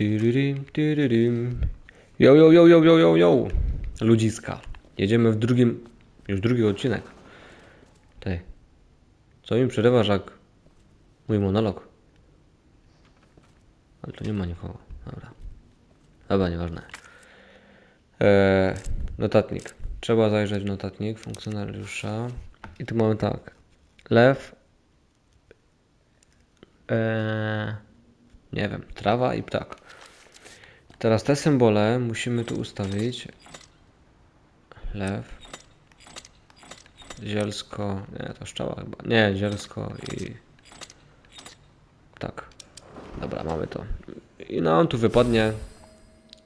Tyryrim, tyryrim. Yo, yo, yo, yo, yo, yo, yo. Ludziska. Jedziemy w drugim, już drugi odcinek. Tej. Co mi przerywasz jak mój monolog? Ale tu nie ma nikogo. Dobra. Dobra, nieważne. Eee, notatnik. Trzeba zajrzeć w notatnik funkcjonariusza. I tu mamy tak. Lew. Eee, nie wiem, trawa i ptak. Teraz te symbole musimy tu ustawić. Lew. Zielsko. Nie, to szczała chyba. Nie, zielsko i. Tak. Dobra, mamy to. I nam tu wypadnie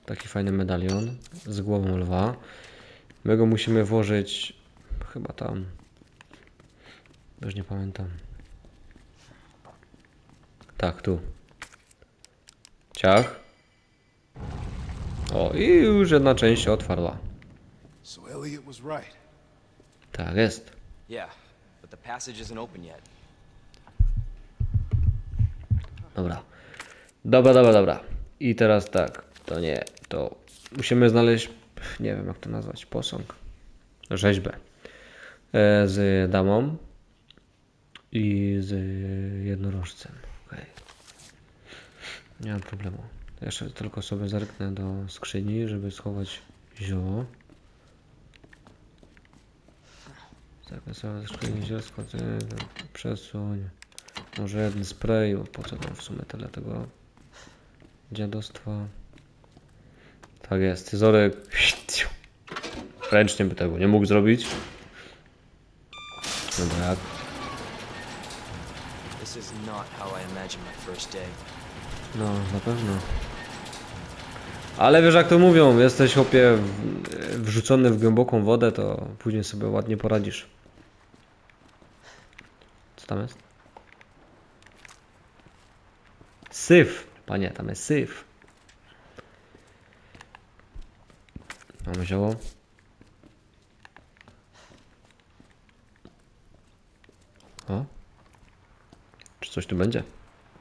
taki fajny medalion z głową lwa. My go musimy włożyć chyba tam. Już nie pamiętam. Tak, tu. Ciach. O, i już jedna część się otwarła. Tak jest. Dobra. Dobra, dobra, dobra. I teraz tak. To nie. To musimy znaleźć. Nie wiem jak to nazwać. Posąg. Rzeźbę. E, z damą. I z jednorożcem. Okej. Nie mam problemu. Jeszcze tylko sobie zerknę do skrzyni, żeby schować zioło. Zerknę sobie do skrzyni zielsko, przesuń. Może jeden spray, bo po co tam w sumie tyle tego dziadostwa. Tak jest, scyzoryk. Ręcznie by tego nie mógł zrobić. Dobra? This is not how I imagined my first day. No, na pewno. Ale wiesz jak to mówią, jesteś chłopie wrzucony w głęboką wodę, to później sobie ładnie poradzisz. Co tam jest? Syf! Panie, tam jest syf. Mamy zioło. O? Czy coś tu będzie?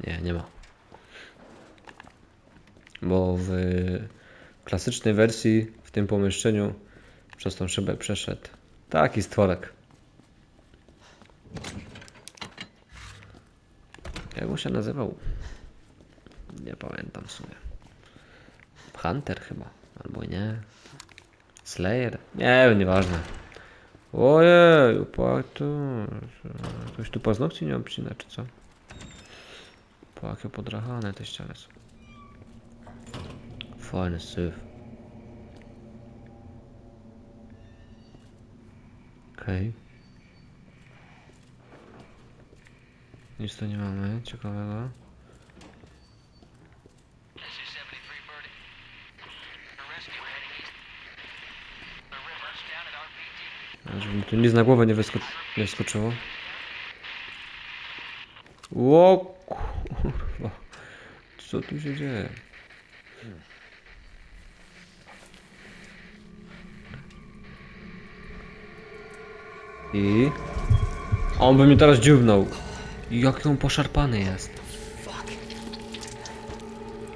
Nie, nie ma. Bo w klasycznej wersji w tym pomieszczeniu przez tą szybę przeszedł taki stworek. Jak on się nazywał? Nie pamiętam w sumie. Hunter chyba, albo nie. Slayer? Nie nieważne. Ojej, to. Ktoś tu paznokci nie obcina, czy co? Po jakie podrachane te ściany są fajny syf. Okej. Okay. Nic tu nie mamy ciekawego. Żeby mi tu nic na głowę nie, wysko nie wyskoczyło. Ło kurwa. Co tu się dzieje? I... On by mi teraz dziubnął. Jaki on poszarpany jest.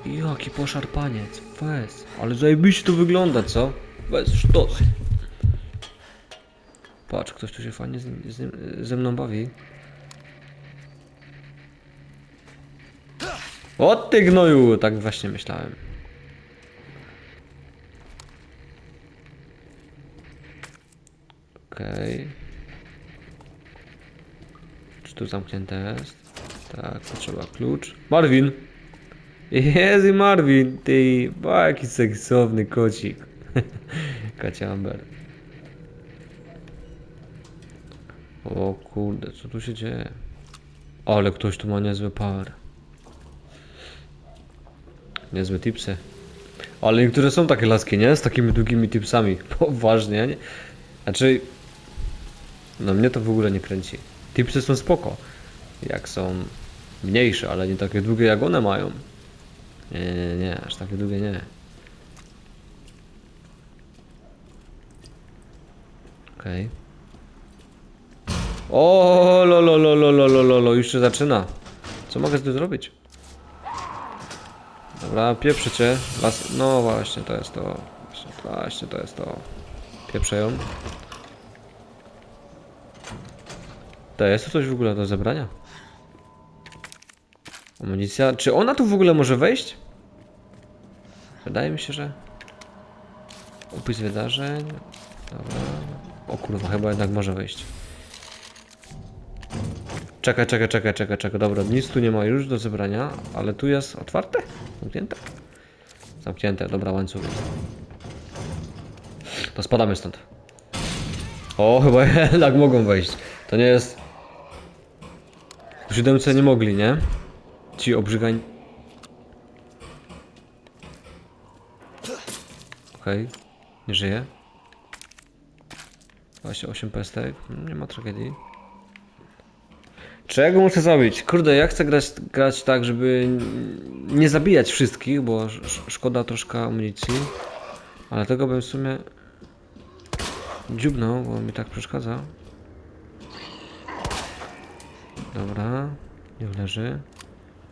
Jaki poszarpaniec. Weź. Ale zajebiście to wygląda, co? Bez sztos. Patrz, ktoś tu się fajnie z, z, ze mną bawi. O ty gnoju! Tak właśnie myślałem. Okej. Czy tu zamknięte jest? Tak, potrzeba klucz. Marvin! I Marvin, ty, ba, jaki seksowny kocik. Kacia Amber. O kurde, co tu się dzieje? Ale ktoś tu ma niezły power. Niezłe tipsy. Ale niektóre są takie laski, nie? Z takimi długimi tipsami. Poważnie, nie? Znaczy... No mnie to w ogóle nie kręci. Te są spoko. Jak są mniejsze, ale nie takie długie jak one mają. Nie, nie, nie, aż takie długie nie. Okej. Okay. O, lo, lo, lo, lo, lo, lo, lo, już się zaczyna. Co mogę z tym zrobić? Dobra, pieprzy cię. Las... No właśnie, to jest to. Właśnie, to jest to. Pieprzę ją. To jest tu coś w ogóle do zebrania? Amunicja. Czy ona tu w ogóle może wejść? Wydaje mi się, że... Opis wydarzeń. Dobra. O kurwa, chyba jednak może wejść. Czekaj, czekaj, czekaj, czekaj, czekaj. Dobra, nic tu nie ma już do zebrania, ale tu jest otwarte? Zamknięte? Zamknięte, dobra, łańcuch. To spadamy stąd. O, chyba jednak mogą wejść. To nie jest... W siódemce nie mogli, nie? Ci obrzygań... Okej, nie żyje. 28 pestek, nie ma tragedii. Czego muszę zrobić? Kurde, ja chcę grać, grać tak, żeby nie zabijać wszystkich, bo sz szkoda troszkę amunicji. Ale tego bym w sumie dziubnął, bo mi tak przeszkadza. Dobra, nie leży.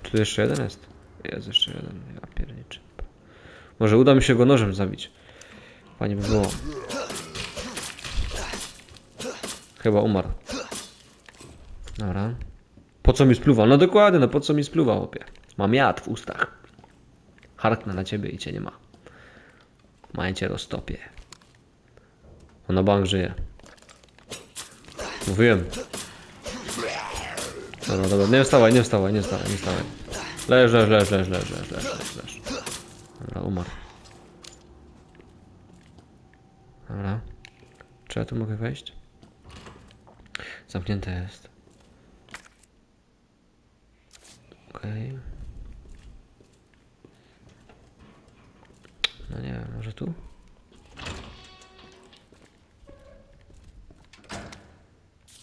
Tu jeszcze jeden jest. Jest jeszcze jeden, ja pierniczę. Może uda mi się go nożem zabić. Panie by było. Chyba umarł. Dobra. Po co mi spluwa? No dokładnie, no po co mi spluwa, opie? Mam jad w ustach. Harknę na ciebie i cię nie ma. Maję cię roztopię. Ona bank żyje. Mówiłem. Dobra, dobra, nie wstawaj, nie wstawaj, nie wstawaj, nie wstawaj. Leż, leż, leż, leż, leż, leż, leż, leż, leż. Dobra, umarł. Dobra. Czy ja tu mogę wejść? Zamknięte jest. Okej. No nie wiem, może tu?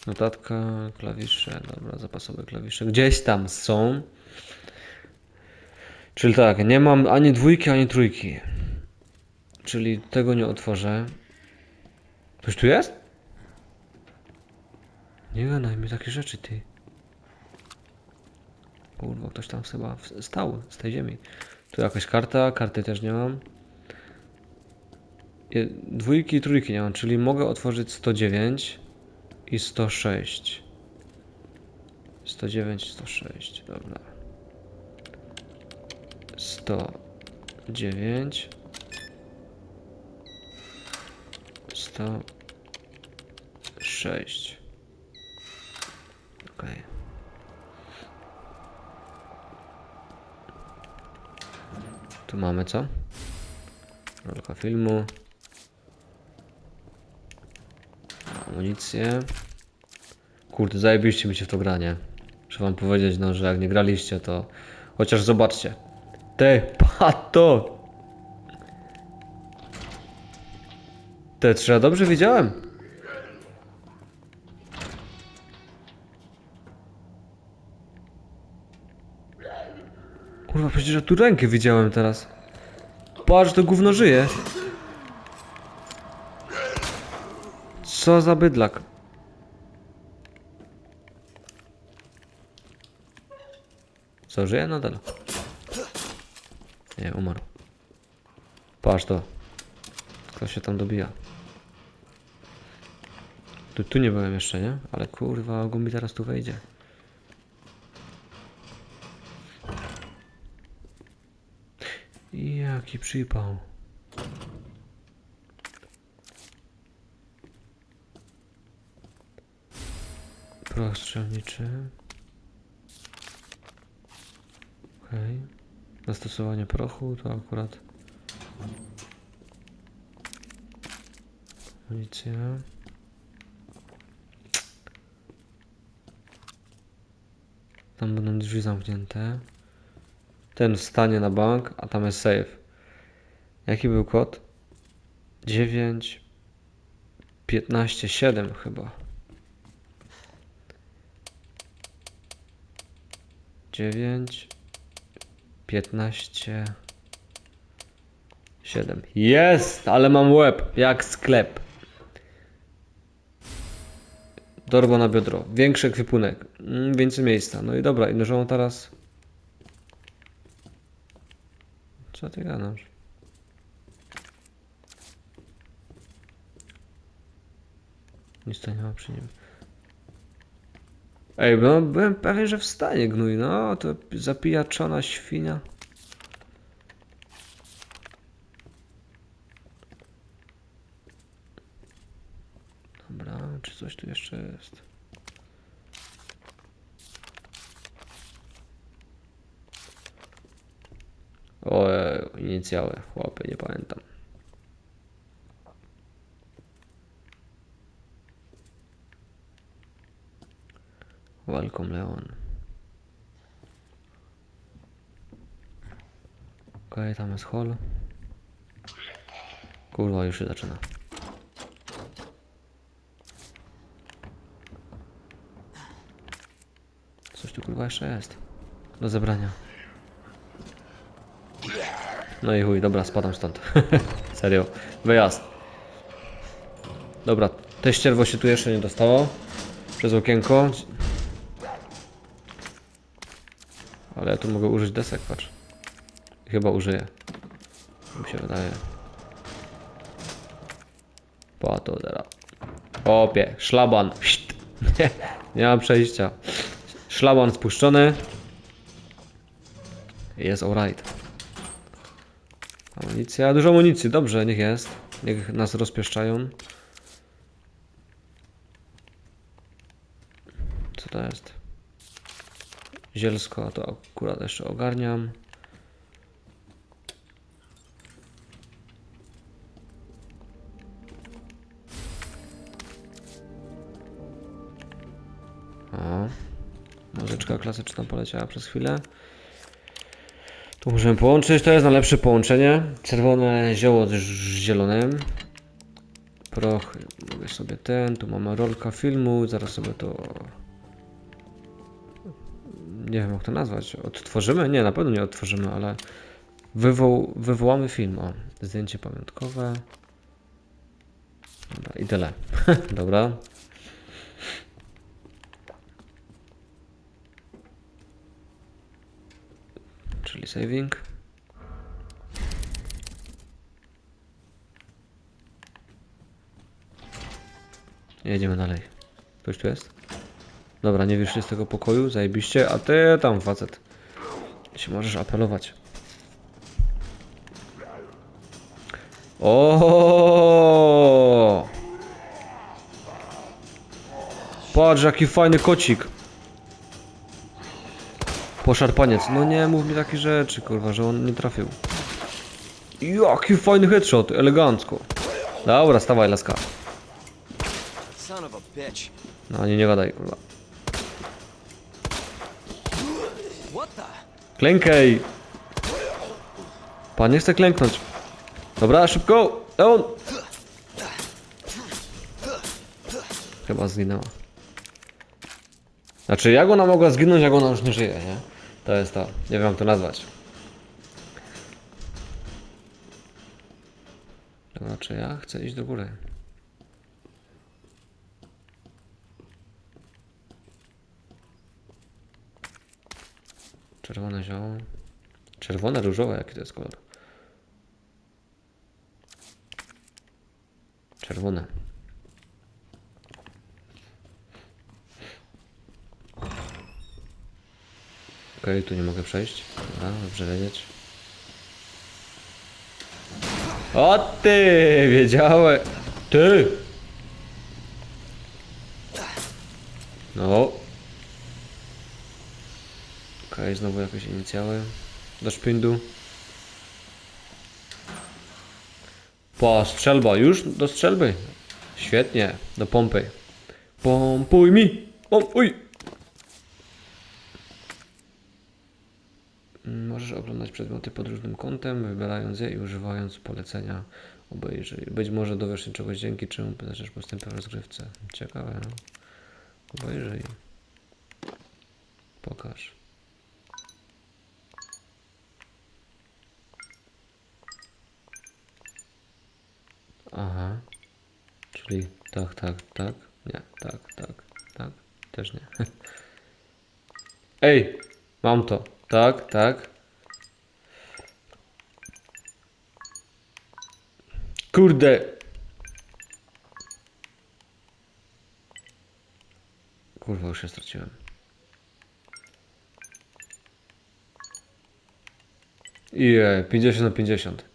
Notatka, klawisze, dobra, zapasowe klawisze. Gdzieś tam są. Czyli tak, nie mam ani dwójki, ani trójki. Czyli tego nie otworzę. Ktoś tu jest? Nie gadaj mi takie rzeczy, ty. Kurwa, ktoś tam chyba stał z tej ziemi. Tu jakaś karta, karty też nie mam. Dwójki i trójki nie mam, czyli mogę otworzyć 109 i 106. 109, 106, dobra. 109 106 Okej. Tu mamy co? Rolka filmu. Amunicję. Kurde, zajebiście mi się w to granie. Muszę wam powiedzieć, no, że jak nie graliście, to chociaż zobaczcie. Te, pato! Te, czy ja dobrze widziałem? Kurwa, przecież ja tu rękę widziałem teraz. Patrz, to gówno żyje. Co za bydlak. Co, żyje nadal? Nie, umarł. Patrz to. Kto się tam dobija. Tu, tu nie byłem jeszcze, nie? Ale kurwa, ogólnie teraz tu wejdzie. Jaki przypał. Proch Okej. Zastosowanie prochu to akurat. Amunicja. Tam będą drzwi zamknięte. Ten wstanie na bank, a tam jest safe. Jaki był kod? 9 15 7 chyba. 9 15 7. Jest, ale mam łeb jak sklep. Dorba na biodro. Większy ekwipunek. Mm, więcej miejsca. No i dobra, i nożą teraz Co ty gadasz? Nic to nie ma przy nim. Ej, no byłem pewien, że wstanie gnój, no to zapijaczona świnia. Dobra, czy coś tu jeszcze jest? Ojej, inicjały, chłopie, nie pamiętam. Welcome Leon. Okej, tam jest hall. Kurwa, już się zaczyna. Coś tu kurwa jeszcze jest. Do zebrania. No i chuj, dobra, spadam stąd. Serio. Wyjazd. Dobra, te ścierwo się tu jeszcze nie dostało. Przez okienko. Ja tu mogę użyć desek, patrz. Chyba użyję. Mi się wydaje. Po to teraz. Opie, szlaban. Nie, nie mam przejścia. Szlaban spuszczony. Jest alright. Amunicja, dużo amunicji, dobrze, niech jest. Niech nas rozpieszczają. Co to jest? Zielsko, to akurat jeszcze ogarniam. O, muzyczka klasyczna poleciała przez chwilę. Tu możemy połączyć, to jest najlepsze połączenie. Czerwone zioło z zielonym. Proch, mogę sobie ten, tu mamy rolka filmu, zaraz sobie to... Nie wiem jak to nazwać, odtworzymy? Nie, na pewno nie odtworzymy, ale wywoł, wywołamy film, o, zdjęcie pamiątkowe. Dobra, i tyle. Dobra. Czyli saving. Jedziemy dalej. Ktoś tu jest? Dobra, nie wyszli z tego pokoju, zajebiście, a ty tam facet. Się możesz apelować. O! Patrz, jaki fajny kocik. Poszarpaniec. No nie mów mi takie rzeczy, kurwa, że on nie trafił. Jaki fajny headshot, elegancko. Dobra, stawaj laska. No nie, nie gadaj, kurwa. Klękaj! Pan nie chce klęknąć. Dobra, szybko! Leon! Chyba zginęła. Znaczy, jak ona mogła zginąć, jak ona już nie żyje, nie? To jest to. Nie wiem, jak to nazwać. Dobra, czy ja chcę iść do góry? Czerwone zioło. Czerwone, różowe, jaki to jest kolor? Czerwone. Okej, tu nie mogę przejść. Dobra, dobrze wiedzieć. O ty, wiedziałem. Ty! No. Okej, znowu jakieś inicjały. Do szpindu. Po strzelba, już do strzelby. Świetnie, do pompy. Pompuj mi! Pompuj! Możesz oglądać przedmioty pod różnym kątem, wybierając je i używając polecenia obejrzyj. Być może dowiesz się czegoś dzięki czemu zaczniesz postępy w rozgrywce. Ciekawe, no. Obejrzyj. Pokaż. Aha. Czyli tak, tak, tak. Nie, tak, tak, tak. Też nie. Ej! Mam to. Tak, tak. Kurde. Kurwa, już się straciłem. Je, 50 na 50.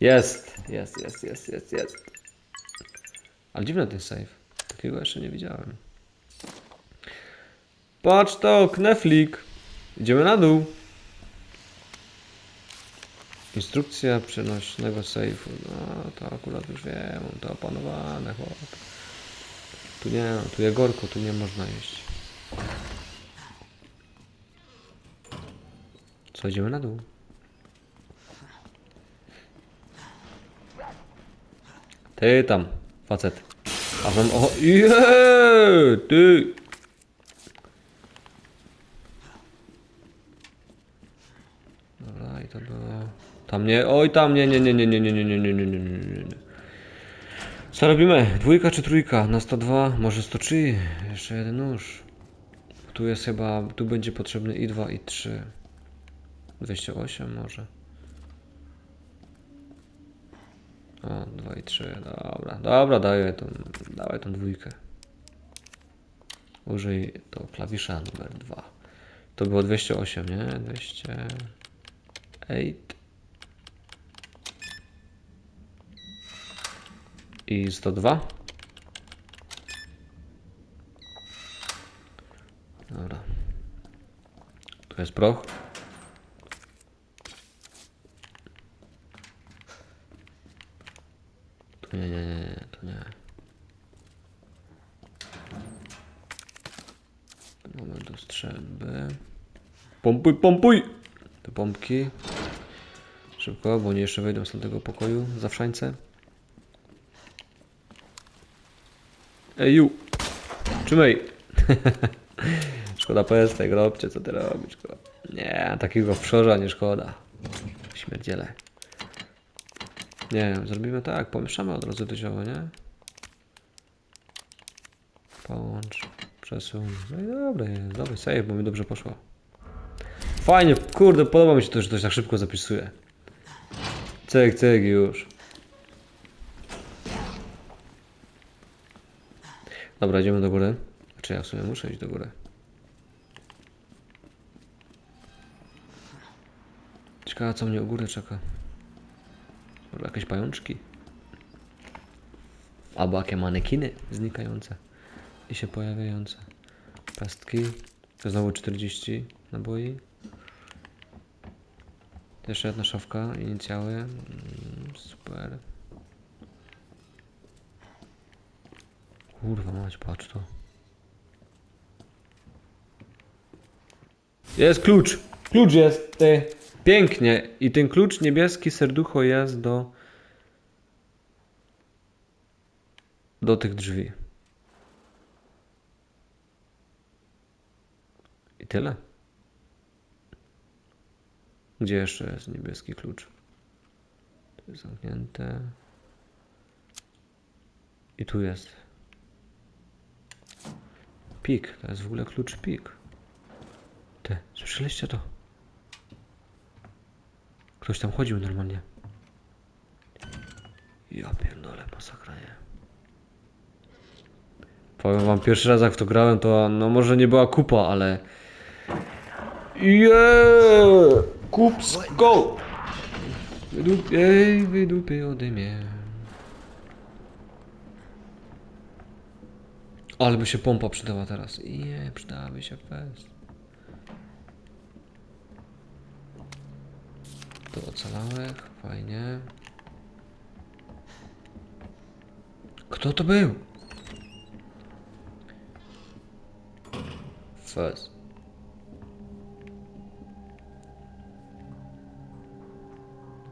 Jest, jest, jest, jest, jest, jest. Ale dziwny ten save. Takiego jeszcze nie widziałem. Patrz to, kneflik. Idziemy na dół. Instrukcja przenośnego sejfu. No, to akurat już wiem, to opanowane, chłop. Tu nie, tu jest gorko, tu nie można jeść. Co, idziemy na dół? Ty tam, facet. A wam, o, je, ty. Dobra, i to było... Tam nie, oj tam nie, nie, nie, nie, nie, nie, nie, nie, nie, nie, nie, nie, nie, nie. Co robimy? Dwójka czy trójka? Na 102? Może 103? Jeszcze jeden nóż. Tu jest chyba, tu będzie potrzebny i 2 i 3. 208 może. O, 2 i 3, dobra, dobra, daję tą, dawaj tą dwójkę. Użyj to klawisza numer 2. To było 208, nie? 208. I 102. Dobra. Tu jest proch. Nie, nie, nie, nie, tu nie. Moment do strzelby. Pompuj, pompuj! Te pompki. Szybko, bo oni jeszcze wejdą z tamtego pokoju, zawszańce. Ej, ju! Trzymaj! szkoda pestek, robcie, co ty robisz, szkoda. Nie, takiego wszorza nie szkoda. Śmierdziele. Nie zrobimy tak, pomieszamy od razu to zioło, nie? Połącz, przesuń. No i dobra, jest, dobry save, bo mi dobrze poszło. Fajnie, kurde, podoba mi się to, że to się tak szybko zapisuje. Cyk, cyk, już. Dobra, idziemy do góry. Znaczy ja w sumie muszę iść do góry. Ciekawe co mnie u góry czeka. Jakieś pajączki? Albo jakie manekiny znikające i się pojawiające. Pestki. To znowu 40 naboi. Jeszcze jedna szafka, inicjały. Mm, Super. Kurwa mać, patrz to. Jest klucz! Klucz jest! Ty. Pięknie! I ten klucz niebieski serducho jest do... Do tych drzwi. I tyle. Gdzie jeszcze jest niebieski klucz? Tu jest zamknięte. I tu jest. Pik, to jest w ogóle klucz pik. Ty, słyszeliście to? Ktoś tam chodził normalnie. Ja pierdolę, masakra, nie? Powiem wam, pierwszy raz jak w to grałem, to no może nie była kupa, ale... Yeah! Kups, go! Wydup, ej, wydupy ode mnie. Ale by się pompa przydała teraz. Je, przydałaby się fest. Do ocalałych, fajnie. Kto to był? Fez.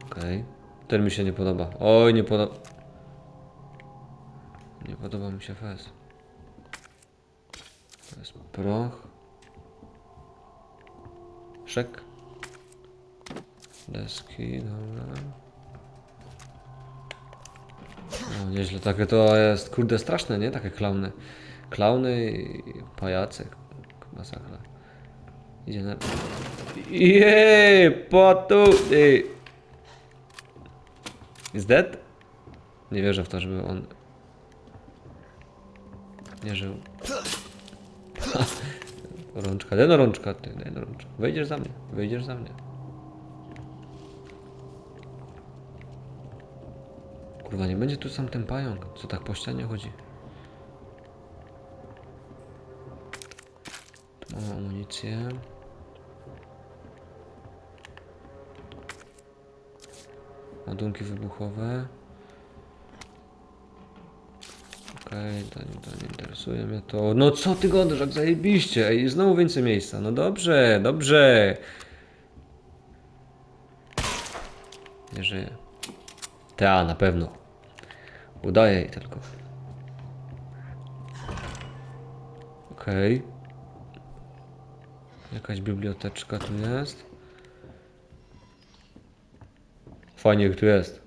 Okej. Ten mi się nie podoba. Oj, nie podoba. Nie podoba mi się fez. To jest proch. Szek. Deski, dobra. No, nieźle. Takie to jest, kurde, straszne, nie? Takie klauny. Klauny i pajace. Masakra. Idzie na... Jej, potu! Is dead? Nie wierzę w to, żeby on nie żył. rączka, daj no rączka, ty, daj no rączka. Wejdziesz za mnie, wyjdziesz za mnie. Kurwa, nie będzie tu sam ten pająk, co tak po ścianie chodzi. Tu mamy amunicję. Ładunki wybuchowe. Okej, to, nie- to nie interesuje mnie to. No co ty gadasz, jak zajebiście. Ej, znowu więcej miejsca. No dobrze, dobrze. Nie żyje. Ta, na pewno. Udaje jej tylko. Okej. Jakaś biblioteczka tu jest. Fajnie, jak tu jest.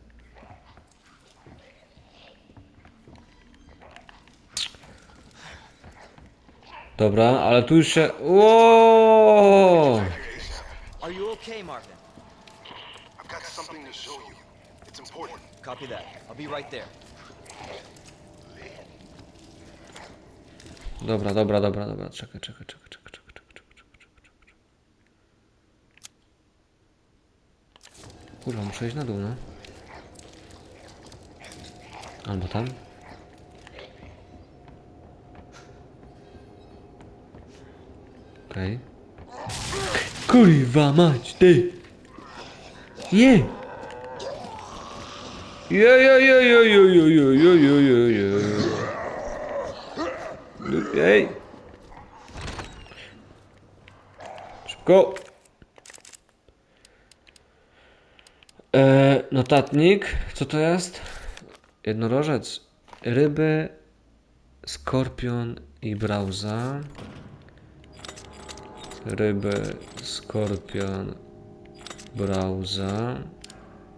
Dobra, ale tu już się... Ło! Are you okay, Marvin? I've got something to show you. Important. Copy that. I'll be right there. Dobra, dobra, dobra, dobra. Czekaj, czekaj, czekaj, czekaj, czekaj, czekaj, czekaj, czekaj, czekaj, czekaj. Kurwa, muszę iść na dół, no. Albo tam. Okej. Kurwa mać, ty! Nie! Ej! Szybko! E, notatnik, co to jest? Jednorożec, ryby, skorpion i brauza. Ryby, skorpion, brauza.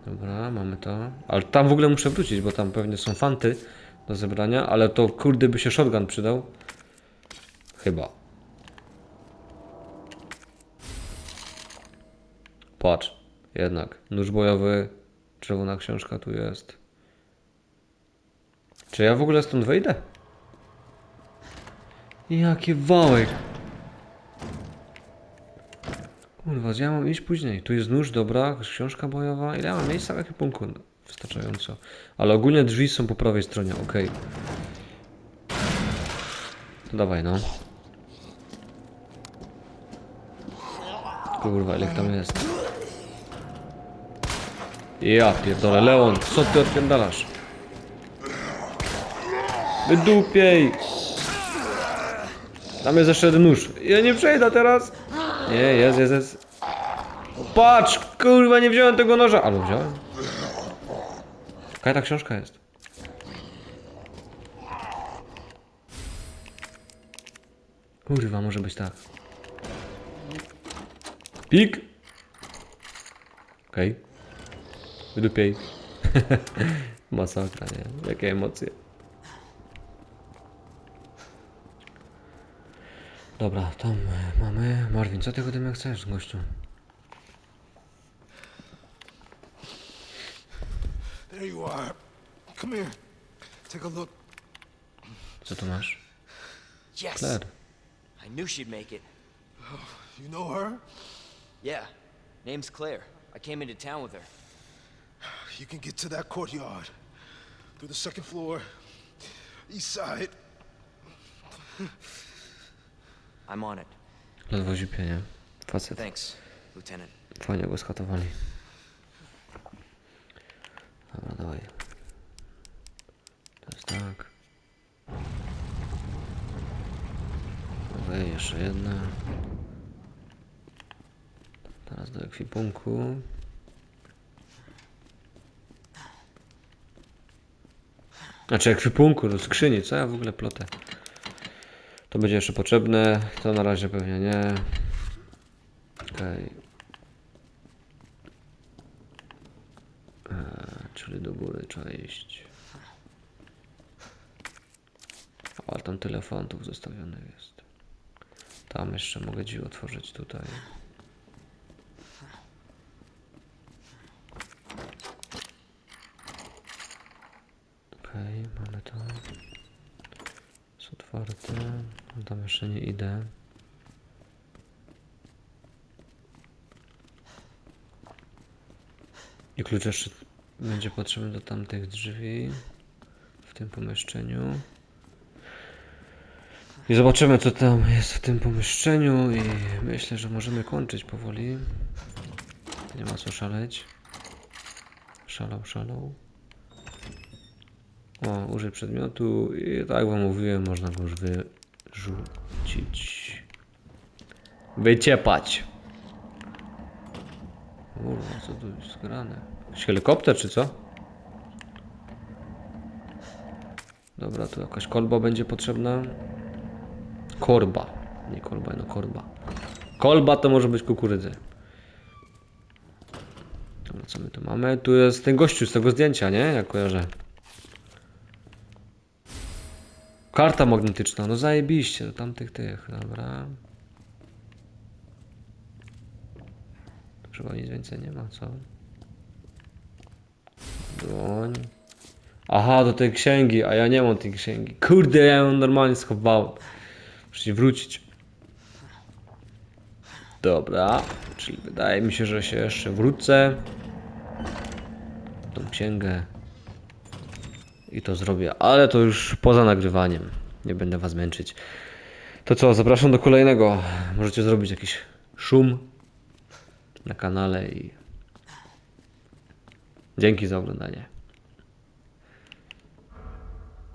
Dobra, mamy to. Ale tam w ogóle muszę wrócić, bo tam pewnie są fanty do zebrania, ale to kurde by się shotgun przydał. Chyba. Patrz, jednak. Nóż bojowy, czerwona książka tu jest. Czy ja w ogóle stąd wejdę? Jakie wałek! Kurwa, ja mam iść później? Tu jest nóż, dobra, książka bojowa. Ile ja mam miejsca w ekwipunku? Wystarczająco. Ale ogólnie drzwi są po prawej stronie, okej. To dawaj, no. Kurwa, ile tam jest? Ja pierdolę, Leon, co ty odpierdalasz? Wydupiej! Tam jest jeszcze jeden nóż. Ja nie przejdę teraz. Nie, jest, jest, jest. Patrz, kurwa, nie wziąłem tego noża. Albo wziąłem. Jaka ta książka jest? Kurwa, może być tak. Pik. Okej. Wydupiej. Masakra, nie? Jakie emocje. Dobra, tam e, mamy. Marvin, co ty ode chcesz, gościu? Here. Take a look. Co tu masz? Yes! Claire. I knew she'd make it. Oh, you know her? Yeah. Name's Claire. I came into town with her. You can get to that courtyard. Through the second floor. East side. I'm on it. Ledwo zipie, nie? Facet. Thanks, Lieutenant. Fajnie go skatowali. Dobra, dawaj. Tak. Okej, jeszcze jedna. Teraz do ekwipunku. Znaczy ekwipunku, do skrzyni, co ja w ogóle plotę? To będzie jeszcze potrzebne, to na razie pewnie nie. Okej. Eee, czyli do góry trzeba iść. Ale tam tyle fantów zostawionych jest. Tam jeszcze mogę drzwi otworzyć tutaj. to. Jest otwarte. No Tam jeszcze nie idę. I klucz jeszcze będzie potrzebny do tamtych drzwi w tym pomieszczeniu. I zobaczymy co tam jest w tym pomieszczeniu i myślę, że możemy kończyć powoli. Nie ma co szaleć. Szalał, szalał. O, użyj przedmiotu i tak wam mówiłem, można go już wyrzucić. Wyciepać. Kurwa, co tu jest grane? Jakiś helikopter czy co? Dobra, tu jakaś kolba będzie potrzebna. Korba. Nie kolba, no korba. Kolba to może być kukurydzy. Dobra, co my tu mamy? Tu jest ten gościu z tego zdjęcia, nie? Jak kojarzę. Karta magnetyczna, no zajebiście, do tamtych tych, dobra. Chyba nic więcej nie ma, co? Dłoń. Aha, do tej księgi, a ja nie mam tej księgi. Kurde, ja ją normalnie schowałem. Muszę wrócić. Dobra, czyli wydaje mi się, że się jeszcze wrócę. Tą księgę. I to zrobię, ale to już poza nagrywaniem. Nie będę was męczyć. To co, zapraszam do kolejnego. Możecie zrobić jakiś szum na kanale i dzięki za oglądanie.